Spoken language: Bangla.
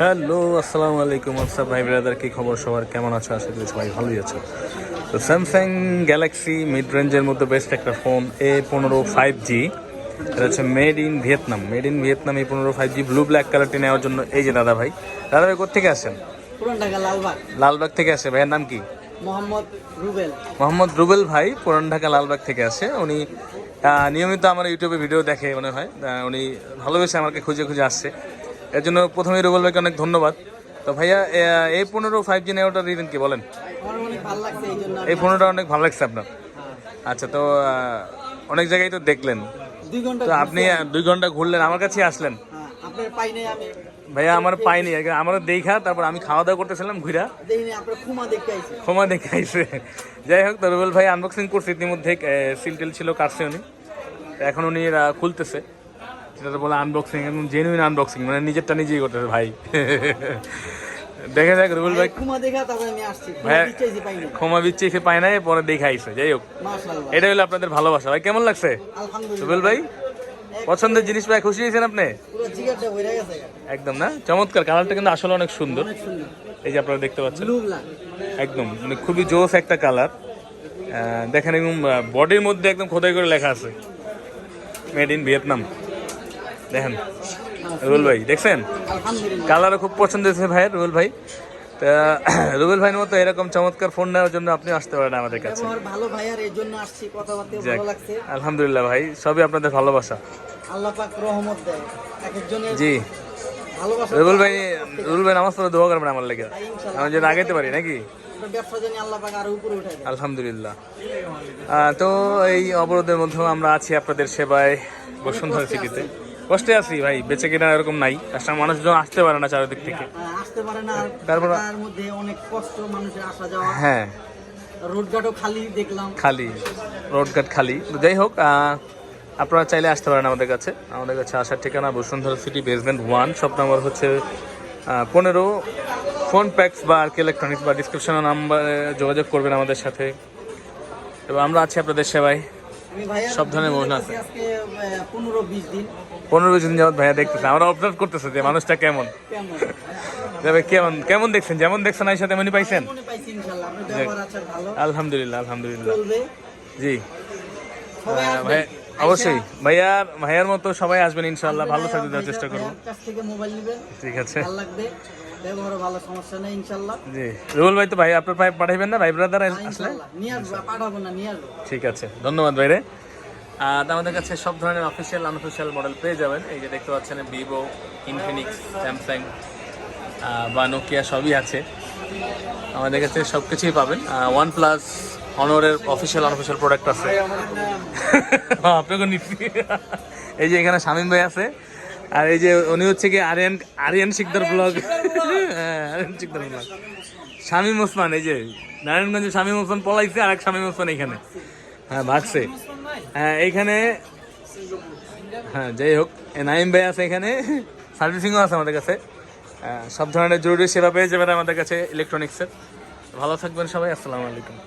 হ্যালো আসসালামু আলাইকুম। হোয়াটসঅ্যাপ ভাই ব্রাদার কি খবর সবার? কেমন আছো? আশা করি সবাই ভালোই আছো। তো স্যামসাং গ্যালাক্সি মিড রেঞ্জের মধ্যে বেস্ট একটা ফোন এ পনেরো ফাইভ জি এটা হচ্ছে made in Vietnam made in Vietnam এই পনেরো ফাইভ জি ব্লু ব্ল্যাক কালারটি নেওয়ার জন্য এই যে দাদা ভাই। দাদা ভাই কোথেকে আসেন? লালবাগ। লালবাগ থেকে আসে। ভাইয়ের নাম কি? মোহাম্মদ রুবেল। মোহাম্মদ রুবেল ভাই পুরান ঢাকা লালবাগ থেকে আসে। উনি নিয়মিত আমার ইউটিউবে ভিডিও দেখে মনে হয় উনি ভালোবেসে আমাকে খুঁজে খুঁজে আসছে। এর জন্য প্রথমেই রুবেল ভাইকে অনেক ধন্যবাদ। তো ভাইয়া এই পনেরো ফাইভ জি নেওয়াটার রিজন কি বলেন? এই পনেরোটা অনেক ভালো লাগছে আপনার। আচ্ছা তো অনেক জায়গায় তো দেখলেন। তো আপনি দুই ঘণ্টা ঘুরলেন আমার কাছে আসলেন। হ্যাঁ, আপনার পাই নাই ভাইয়া আমার পাইনি আমারও দেখা তারপর আমি খাওয়া দাওয়া করতেছিলাম ঘুরা ক্ষমা দেখে আইসে যাই হোক তো রুবেল ভাই আনবক্সিং করছে ইতিমধ্যে সিল টিল ছিল কাটছে উনি। এখন উনি খুলতেছে। সেটা বলে আনবক্সিং একদম জেনুইন আনবক্সিং মানে নিজেরটা নিজেই করতেছে ভাই। দেখে যাক রুবেল ভাই দেখা আমি আসছি। নাই ক্ষমা বিচ্ছে এসে পায় নাই পরে দেখে আইসে যাই হোক। এটা হলো আপনাদের ভালোবাসা। ভাই কেমন লাগছে? রুবেল ভাই পছন্দের জিনিস ভাই খুশি হয়েছেন আপনি? একদম না? চমৎকার কালারটা কিন্তু আসলে অনেক সুন্দর। এই যে আপনারা দেখতে পাচ্ছেন। একদম মানে খুবই জোস একটা কালার। দেখেন একদম বডির মধ্যে একদম খোদাই করে লেখা আছে। মেড ইন ভিয়েতনাম দেখেন রুবেল ভাই দেখছেন? কালারও খুব পছন্দ হয়েছে ভাইয়ের রুবেল ভাই। তা রুবেল ভাইয়ের মতো এরকম চমৎকার ফোন নেওয়ার জন্য আপনি আসতে পারেন আমাদের কাছে। ভালো ভাইয়ার এই জন্য আসছি কথাবার্তা ভালো লাগছে। আলহামদুলিল্লাহ ভাই সবই আপনাদের ভালোবাসা। আল্লাহ পাক রহমত দেয় এক একজনের জি। রুবেল ভাই রুবেল ভাই নামাজ পড়ে দোয়া করবেন আমার লেগে। ইনশাআল্লাহ আমি যেন আগাইতে পারি নাকি? আলহামদুলিল্লাহ। তো এই অবরোধের মধ্যেও আমরা আছি আপনাদের সেবায় বসুন্ধরা সিটিতে। কষ্টে আছি ভাই বেঁচে কেনা এরকম নাই। কাস্টমার মানুষজন আসতে পারে না চারিদিক থেকে। আসতে পারে না তারপর- ঢাকার মধ্যে অনেক কষ্ট মানুষের আসা যাওয়া। হ্যাঁ। রোডঘাটও খালি দেখলাম। খালি রোডঘাট খালি। যাই হোক আপনারা চাইলে আসতে পারেন আমাদের কাছে। আমাদের কাছে আসার ঠিকানা বসুন্ধরা সিটি বেসমেন্ট ওয়ান সব নাম্বার হচ্ছে পনেরো। ফোন প্যাক্স বা আর কি ইলেকট্রনিক্স বা ডিসক্রিপশনের নাম্বারে যোগাযোগ করবেন আমাদের সাথে। এবং আমরা আছি আপনাদের সেবায়। সব ধরনের মোহন আছে। পনেরো বিশ দিন। পনেরো দিন যাবত ভাইয়া দেখতেছে। আমরা অবজার্ভ করতেছে যে মানুষটা কেমন। কেমন? কেমন কেমন দেখছেন? যেমন দেখছেন এই সাথে তেমনই পাইছেন আলহামদুলিল্লাহ আলহামদুলিল্লাহ। জি। আহ, ভাই অবশ্যই। ভাইয়ার ভাইয়ার মতো সবাই আসবেন ইনশাল্লাহ। ভালো ভাইয়া- সাথে দেওয়ার চেষ্টা করব। ঠিক আছে। ভালো লাগবে। ব্যবহারও ভালো সমস্যা নেই ইনশাল্লাহ। জি। রুবুল ভাই তো ভাই আপনার ভাই পাঠাইবেন না? ভাই ব্রাদার আসলে? নিয়ে আসব পাঠাবো না নিয়ে আসব। ঠিক আছে। ধন্যবাদ ভাইরে। আর আমাদের কাছে সব ধরনের অফিসিয়াল আনঅফিসিয়াল মডেল পেয়ে যাবেন। এই যে দেখতে পাচ্ছেন ভিভো ইনফিনিক্স স্যামসাং বা নোকিয়া সবই আছে। আমাদের কাছে সব কিছুই পাবেন ওয়ান প্লাস অনরের অফিসিয়াল আনঅফিসিয়াল প্রোডাক্ট আছে। হ্যাঁ, আপনাকে নিচ্ছি এই যে এখানে শামীম ভাই আছে। আর এই যে উনি হচ্ছে কি আরিয়ান আরিয়ান শিকদার ব্লগ। হ্যাঁ আরিয়ান শিকদার ব্লগ। শামীম ওসমান এই যে নারায়ণগঞ্জে শামীম ওসমান পলাইছে আর এক শামীম ওসমান এখানে। হ্যাঁ ভাগছে। হ্যাঁ এইখানে হ্যাঁ যাই হোক নাইম ভাই আছে এখানে। সার্ভিসিংও আছে আমাদের কাছে। সব ধরনের জরুরি সেবা পেয়ে যাবেন আমাদের কাছে ইলেকট্রনিক্সের। ভালো থাকবেন সবাই আসসালামু আলাইকুম।